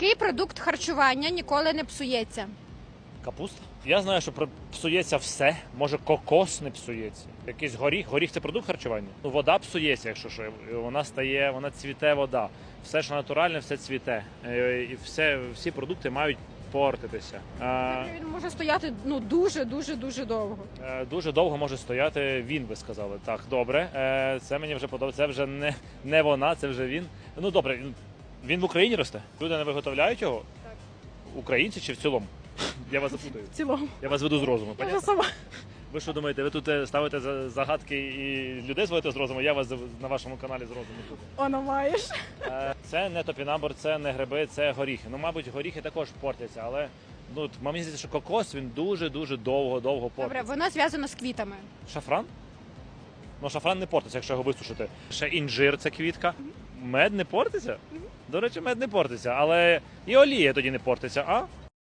Який продукт харчування ніколи не псується? Капуста. Я знаю, що псується все. Може, кокос не псується. Якийсь горіх. Горіх це продукт харчування. Ну, вода псується, якщо що. Вона стає, вона цвіте вода. Все, що натуральне, все цвіте. Е, І все, всі продукти мають портитися. Він може стояти ну дуже дуже дуже довго. Е, Дуже довго може стояти він, ви сказали. Так, добре. Е, Це мені вже подобається. Це вже не, не вона, це вже він. Ну добре, він в Україні росте. Люди не виготовляють його? Так. Українці чи в цілому? Я вас запутаю. В цілому Я вас веду з розуму. я вже понятно? сама. Ви що думаєте, ви тут е, ставите за- загадки і людей зводите з розуму? Я вас зав- на вашому каналі з розуму. Воно маєш. Е, Це не топінамбур, це не гриби, це горіхи. Ну, мабуть, горіхи також портяться, але ну, от мені здається, що кокос він дуже дуже довго довго Добре, портиться. воно зв'язано з квітами. Шафран? Ну, шафран не портиться, якщо його висушити. Ще інжир це квітка. Мед не портиться? До речі, мед не портиться, але і олія тоді не портиться, а?